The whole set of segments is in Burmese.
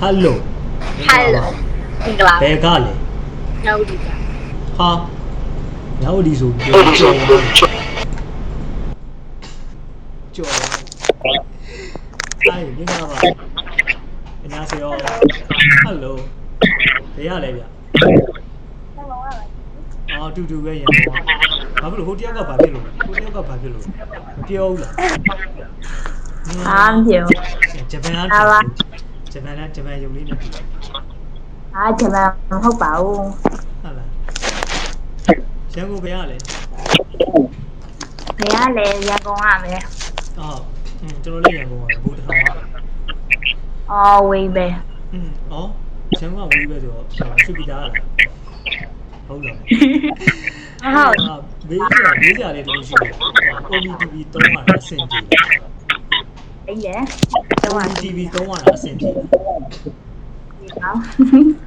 ဟယ်လိုဟယ်လိုမင်္ဂလာဘယ်ကလဲညောင်ဒီကဟာညောင်ဒီဆိုပြောကြော်သွားတယ်ကြော်သွားတယ်ဟိုင်မင်္ဂလာပါအညာစေရောဟယ်လိုဘယ်ရလဲဗျဆက်လောရပါအော်တူတူပဲရန်ကုန်ကဘာဖြစ်လို့ဟိုတယောက်ကဘာဖြစ်လို့ဟိုတယောက်ကဘာဖြစ်လို့မပြောဘူးလားအားမပြောဂျပန်ကအားပါ ဂျပန်လားဂျပန်ရုပ်လေးနဲ့အာဂျပန်မဟုတ်ပါဘူးဟုတ်လားရန်ကုန်ဘယ်ရလဲဘယ်ရလဲရန်ကုန်ကပဲအော်ကျွန်တော်လည်းရန်ကုန်ပါပဲဘူးတစ်ထောင်ပါအော်ဝေးပဲอืมအော်ရန်ကုန်ကဝေးပဲဆိုတော့ရှုပ်ပြီးသားလားဟုတ်လားဟုတ်ဘေးကဘေးကြလေးတူရှိတယ်ဟို OBTV 300အဆင့်ကြီး ပြေတယ်အဲ့လေ OMTV 3မှာအဆင်ပြေတယ်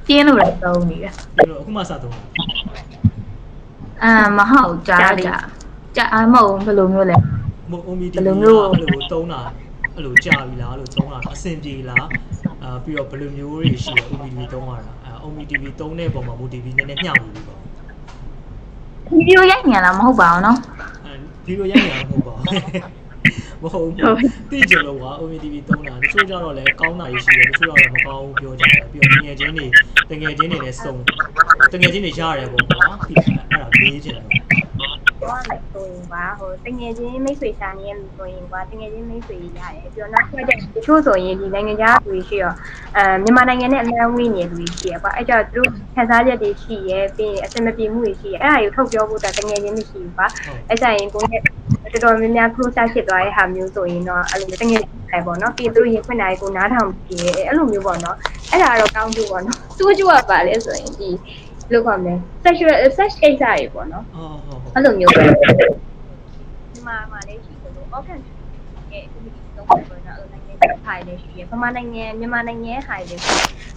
ပြင်းလို့လည်းသုံးနေတယ်ပြီးတော့အခုမှစသုံးတာအာမဟုတ်ကြားကြကြာအမဟုတ်ဘယ်လိုမျိုးလဲမဟုတ် OMTV ဘယ်လိုမျိုးအဲ့လိုသုံးတာအဲ့လိုကြာပြီလားအဲ့လိုသုံးတာအဆင်ပြေလားအာပြီးတော့ဘယ်လိုမျိုးတွေရှိလဲ OMTV သုံးရတာအဲ OMTV သုံးတဲ့ပုံမှာ MoTV နည်းနည်းမျှဝေပြီးပေါ့ဗီဒီယိုရိုက်နေလားမဟုတ်ပါဘူးနော်အဲဒီလိုရိုက်နေတာမဟုတ်ပါဘူး မဟုတ်ဘူးသိကြလို့က OMTV သုံးတာတချို့ကြတော့လည်းကောင်းတာကြီးရှိတယ်တချို့တော့လည်းမကောင်းဘူးပြောကြတယ်ပြီးတော့ငွေချင်းတွေတငယ်ချင်းတွေလည်းစုံတငယ်ချင်းတွေရတယ်ပေါ့ကွာပြီးအဲ့ဒါမေးချင်တယ် ပြောရမယ်ဆိုရင်ပါဟိုတငယ်ချင်းမိတ်ဆွေရှာနေရလို့ဆိုရင်ကွာတငယ်ချင်းမိတ်ဆွေရတယ်ပြီးတော့နောက်ထပ်တဲ့တချို့ဆိုရင်ဒီနိုင်ငံခြားလူတွေရှိရောအဲမြန်မာနိုင်ငံနဲ့အများဝေးနေလူတွေရှိရပါအဲ့ကြောင့်သူတို့ခံစားချက်တွေရှိရဲပြီးရင်အဆင်မပြေမှုတွေရှိရဲအဲ့ဒါကိုထုတ်ပြောဖို့တငယ်ချင်းမရှိဘူးပါအဲ့ဆိုင်ရင်ကိုယ်တော်တော်များများ close ဖြစ်သွားတဲ့ဟာမျိုးဆိုရင်တော့အဲ့လိုတငယ်ချင်းပဲပေါ့နော်ပြီးသူတို့ရင်ခွင့်နိုင်ကိုနားထောင်ကြည့်ရဲအဲ့လိုမျိုးပေါ့နော်အဲ့ဒါတော့ကောင်းတူပေါ့နော်သူ့ကြွပါလေဆိုရင်ဒီ လို့ခေါ်မယ် sexual sex ကိစ္စတွေပေါ့နော်အော်ဟုတ်ဟုတ်အဲ့လိုမျိုးပဲဒီမှာမှာလည်းရှိတယ်လို့ organ ရဲ့ activity သုံးဖို့ဆိုတော့အဲ့လိုနိုင်ငံခြားဟာလည်းရှိရပမာနိုင်ငံမြန်မာနိုင်ငံဟာလည်း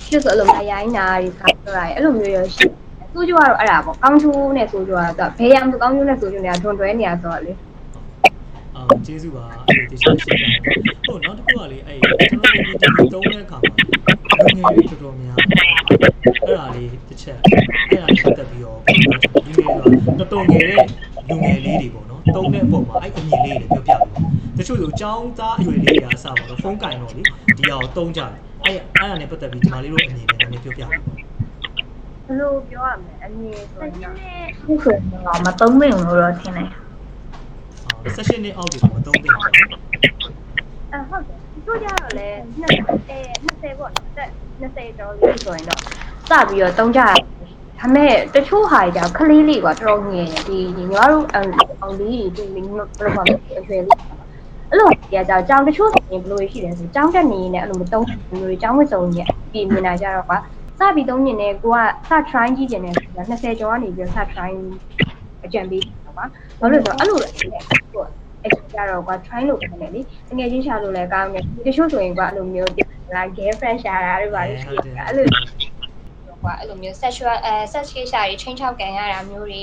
ရှိဆိုအဲ့လိုမရိုင်းတာတွေခါတော့တာအဲ့လိုမျိုးရရှိဆိုးကြွားတော့အဲ့ဒါပေါ့ကောင်းချိုးနဲ့ဆိုးကြွားတော့ဘယ်ရမကောင်းချိုးနဲ့ဆိုးကြွားနေတာဒွန်တွဲနေရဆိုတော့လေအာကျေးဇူးပါအဲ့လိုတခြားရှင်းပြတယ်ဟုတ်နောက်တစ်ခုကလေအဲ့ကျွန်တော် OMTV သုံးတဲ့အခါမှာလူငယ်တွေတော်တော်များအဲ့ဒါလေးတစ် ချက်အဲ့ဒါလေးတက်ပြီးတော့လူငယ်ကတော်တော်ငယ်တဲ့လူငယ်လေးတွေပေါ့နော်သုံးတဲ့အပေါ်မှာအဲ့အမြင်လေးတွေပြောပြလို့တချို့ဆိုចောင်းသားအရွယ်လေးတွေအားစပါတော့ဖုန်းကင်တော့လေဒီဟာကိုသုံးကြတယ်အဲ့အဲ့ဒါနဲ့ပတ်သက်ပြီးဒီမှာလေးတို့အမြင်နဲ့နည်းနည်းပြောပြလို့ဘယ်လိုပြောရမလဲအမြင်ဆိုရင်တော့ဟုတ်ဆိုတော့မသုံးသင့်ဘူးလို့တော့ထင်တယ်အာ session နဲ့အောက်တွေမသုံးသင့်ဘူးအဲဟုတ်တယ်သူကြတော့လေ20အဲ20ပေါ့နော်တက်20ကျော်လေးဆိုရင်တော့ စပြီးတော့တုံးကြတာဒါမဲ့တချို့ဟာကြောင့်ခလေးလေးကတော်တော်ငယ်နေဒီညီမတို့အောင်လေးဒီမင်းတို့ဘယ်လိုမှမအရွယ်လေးအဲ့လိုကြာကြောင်ကြောင်တချို့ဆိုရင်ဘယ်လိုရှိလဲဆိုကြောင်တက်နေနေအဲ့လိုမတုံးဘူးလို့ကြောင်ဝတ်စုံကြီးဒီမြင်လာကြတော့ကွာစပြီးတုံးနေနေကိုကစ try ကြည့်နေတယ်ဆိုတာ20ကျော်ကနေပြီးစ try အကြံပေးတာကွာဘာလို့လဲဆိုတော့အဲ့လိုဟိုအဲ့ကြတော့ကွာ try လုပ်တယ်လေတကယ်ချင်းရှာလို့လည်းကောင်းတယ်တချို့ဆိုရင်ကွာအဲ့လိုမျိုးလာ girlfriend ရှာတာတွေပါလို့ရှိတယ်အဲ့လို ကွာအဲ့လိုမျိုး sexual အဲ sex case ရှာတွေချင်းချောက်ကန်ရတာမျိုးတွေ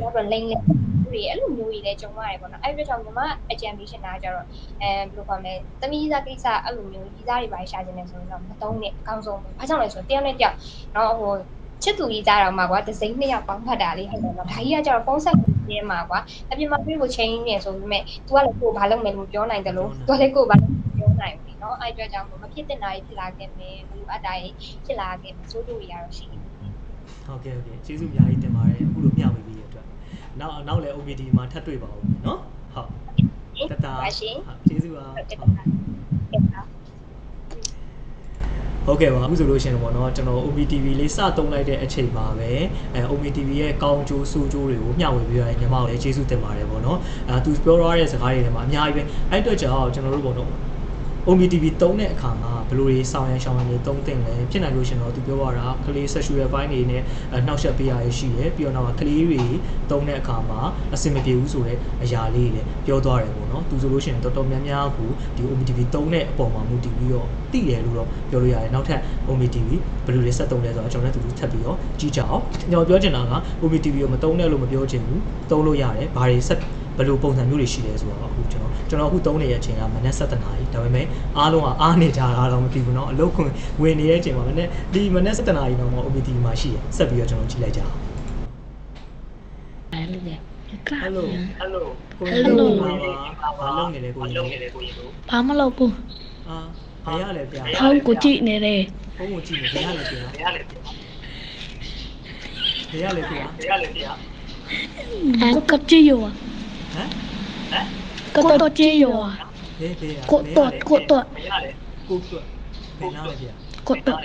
ဟုတ်ကဲ့တော့ link link တွေအဲ့လိုမျိုးတွေလည်းကြုံရတယ်ပေါ့နော်အဲ့ဒီကြောင့်ညီမအကြံပေးရှင်တာကြတော့အဲဘယ်လိုခေါ်မလဲသမီးစားကိစ္စအဲ့လိုမျိုးကြီးစားတွေပါရှာခြင်းနဲ့ဆိုရင်တော့မသုံးနဲ့အကောင်းဆုံးပဲဘာကြောင့်လဲဆိုတော့တယောက်နဲ့တယောက်နော်ဟိုချစ်သူကြီးစားတော့မှာကွာဒစိမ့်နှစ်ယောက်ပေါင်းဖတ်တာလေးဟုတ်တယ်နော်ဒါကြီးကကြတော့ပုံဆက်နေမှာကွာအပြင်မှာပြေးကိုချိန်နေဆိုပေမဲ့ तू ကလည်းကိုယ်ဘာလုပ်မယ်လို့ပြောနိုင်တယ်လို့ तू ကလည်းကိုယ်ဘာလုပ်မယ်ပြောနိုင်ပြီ နော်အဲ့အတွက်ကြောင့်မဖြစ်တဲ့နိုင်ဖြစ်လာခဲ့မယ်ဘလို့အတိုင်းဖြစ်လာခဲ့မယ်စိုးတို့တွေကတော့ရှိနေတယ်ဟုတ်ကဲ့ဟုတ်ကဲ့ကျေးဇူးအများကြီးတင်ပါတယ်အခုလိုမျှဝေပြီးရအတွက်နောက်နောက်လည်း OBD မှာထပ်တွေ့ပါဦးမယ်နော်ဟုတ်တတရှင်ကျေးဇူးပါဟုတ်ကဲ့ပါအခုဆိုလို့ရှိရင်ပေါ့နော်ကျွန်တော် OBTV လေးစတုံးလိုက်တဲ့အချိန်မှာပဲအဲ OBTV ရဲ့ကောင်းကျိုးဆိုးကျိုးတွေကိုမျှဝေပေးရတဲ့ညီမကိုလည်းကျေးဇူးတင်ပါတယ်ပေါ့နော်အဲသူပြောရတဲ့စကားတွေလည်းအများကြီးပဲအဲ့အတွက်ကြောင့်ကျွန်တော်တို့ပေါ့နော် OMTV တုံးတဲ့အခါမှာဘယ်လိုတွေဆောင်းရန်ရှောင်းရန်တွေတုံးတင်လဲဖြစ်နိုင်လို့ရှင်တော့သူပြောရတာကလေး sexual ဘိုင်းတွေနဲ့နှောက်ယှက်ပေးရရရှိတယ်ပြီးတော့နောက်ကလေးတွေတုံးတဲ့အခါမှာအဆင်မပြေဘူးဆိုတဲ့အရာလေးတွေလည်းပြောသွားတယ်ပေါ့နော်သူဆိုလို့ရှိရင်တော်တော်များများကိုဒီ OMTV တုံးတဲ့အပေါ်မှာမူတည်ပြီးတော့တည်တယ်လို့တော့ပြောလို့ရတယ်နောက်ထပ် OMTV ဘယ်လိုလဲဆက်တုံးလဲဆိုတော့ကျွန်တော်လည်းသူတို့ထပ်ပြီးတော့ကြည့်ကြအောင်ကျွန်တော်ပြောချင်တာက OMTV ကိုမတုံးနဲ့လို့မပြောချင်ဘူးတုံးလို့ရတယ်ဘာတွေဆက် ဘယ်လိုပုံစံမျိုးတွေရှိလဲဆိုတော့အခုကျွန်တော်ကျွန်တော်အခုသုံးနေတဲ့အချိန်ကမနက်7:00နာရီဒါပေမဲ့အားလုံးကအားနေကြတာတော့မသိဘူးเนาะအလုပ်ခွင်ဝင်နေတဲ့အချိန်မှာမနက်ဒီမနက်7:00နာရီတော့မှ OBT မှာရှိရဆက်ပြီးတော့ကျွန်တော်ကြည့်လိုက်ကြအောင် အဲ့လိုလေကလာ ဟယ်လိုဟယ်လိုကို Hello ကြီးတို့ပါဘာလုပ်နေလဲကိုကြီးတို့ ဘာမလုပ်ဘူး အာဘယ်ရလဲဗျာ ဟောင်းကိုကြည့်နေတယ် ဘုံကိုကြည့်နေဘယ်ရလဲဗျာဘယ်ရလဲဗျာဘယ်ရလဲဗျာ အဲ့ကကြည့်ရော ဟမ်ကတော့ကြည့်ရောဘယ်ဘယ်ရကိုတော့ကိုတော့ကိုတွတ်ဘယ်နာလဲဗျာကိုတော့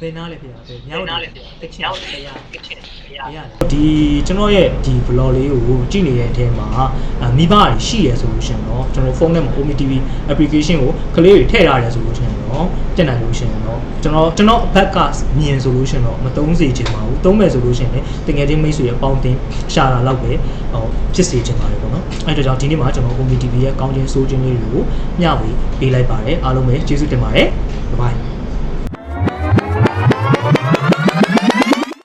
ဘယ်နာလဲဗျာဘယ်မြောက်လဲတချင်ဘယ်ရဘယ်ရဒီကျွန်တော်ရဲ့ဒီ blog လေးကိုကြည့်နေတဲ့အထဲမှာအာမိဘတွေရှိရဆိုလို့ရှိရင်တော့ကျွန်တော်ဖုန်းထဲမှာ OMI TV application ကိုကလေးတွေထည့်ထားရတယ်ဆိုလို့ရှိရင် တော့တက်နိုင်လို့ရှိရင်တော့ကျွန်တော်ကျွန်တော်ဘက်ကမြင်ဆိုလို့ရှိရင်တော့မသုံးစေချင်ပါဘူးသုံးမယ်ဆိုလို့ရှိရင်လည်းတကယ်ချင်းမိတ်ဆွေရဲ့အပေါင်းအသင်းရှာတာတော့ပဲဟိုဖြစ်စေချင်ပါတယ်ပေါ့နော်အဲ့ဒါကြောင့်ဒီနေ့မှာကျွန်တော် OMI TV ရဲ့ကောင်းခြင်းဆိုးခြင်းလေးတွေကိုမျှဝေပေးလိုက်ပါတယ်အားလုံးပဲကျေးဇူးတင်ပါတယ်